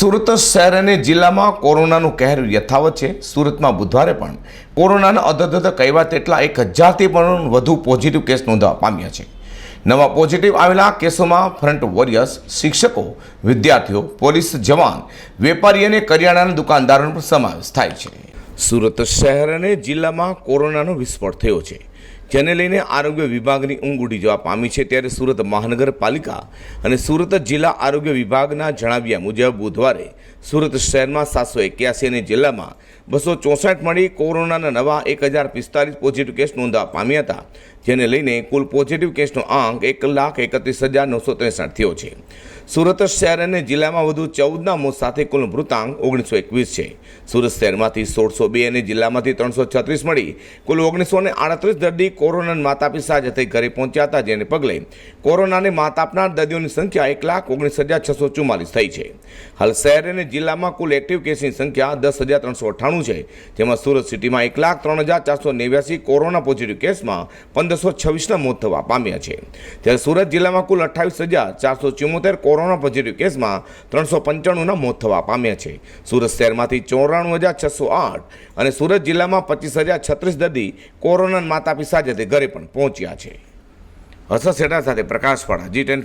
સુરત શહેર અને જિલ્લામાં કોરોનાનું કહેર યથાવત છે. સુરતમાં બુધવારે પણ કોરોનાના અધધધ કહેવા તેટલા એક હજારથી પણ વધુ પોઝિટિવ કેસ નોંધવા પામ્યા છે. નવા પોઝિટિવ આવેલા કેસોમાં ફ્રન્ટ વોરિયર્સ શિક્ષકો, વિદ્યાર્થીઓ, પોલીસ જવાન, વેપારી અને કરિયાણાના દુકાનદારોનો સમાવેશ થાય છે. સુરત શહેર અને જિલ્લામાં કોરોનાનો વિસ્ફોટ થયો છે. જેને લઈને આરોગ્ય વિભાગની ઊંઘ ઉડી જવા પામી છે ત્યારે સુરત મહાનગરપાલિકા અને સુરત જિલ્લા આરોગ્ય વિભાગના જણાવ્યા મુજબ બુધવારે સુરત શહેરમાં સાતસો એક્યાસી અને જિલ્લામાં બસો ચોસઠ મળી કોરોનાના નવા એક હજાર પિસ્તાલીસ પોઝિટિવ કેસ નોંધવા પામ્યા હતા, જેને લઈને કુલ પોઝિટિવ કેસનો આંક એક લાખ એકત્રીસ હજાર નવસો ત્રેસઠ થયો છે. સુરત શહેર અને જિલ્લામાં વધુ ચૌદના મોત સાથે કુલ મૃતાંક ઓગણીસો એકવીસ છે. સુરત શહેરમાંથી સોળસો બે અને જિલ્લામાંથી ત્રણસો છત્રીસ મળી કુલ ઓગણીસો ને આડત્રીસ દર્દી કોરોનાના માતા પિતા જતે ઘરે પહોંચ્યા હતા, જેને પગલે કોરોનાને માત આપનાર દર્દીઓની સંખ્યા એક લાખ ઓગણીસ હજાર છસો ચુમ્માલીસ થઈ છે. હાલ શહેર અને જિલ્લામાં કુલ એક્ટિવ કેસની સંખ્યા દસ હજાર ત્રણસો અઠ્ઠાણું છે. જેમાં સુરત સિટીમાં એક લાખ ત્રણ હજાર ચારસો નેવ્યાસી કોરોના પોઝિટિવ કેસમાં પંદરસો છવ્વીસના મોત થવા પામ્યા છે. ત્યારે સુરત જિલ્લામાં કુલ અઠ્ઠાવીસ હજાર ચારસો ચુમ્મોતેર કોરોના પોઝિટિવ કેસમાં ત્રણસો પંચાણુંના મોત થવા પામ્યા છે. સુરત શહેરમાંથી ચોરાણું હજાર છસો આઠ અને સુરત જિલ્લામાં પચીસ હજાર છત્રીસ દર્દી કોરોના માતા પિતા સાથે ઘરે પણ પહોંચ્યા છે. હર્ષદ સેઠા સાથે પ્રકાશવાળા જી ટેન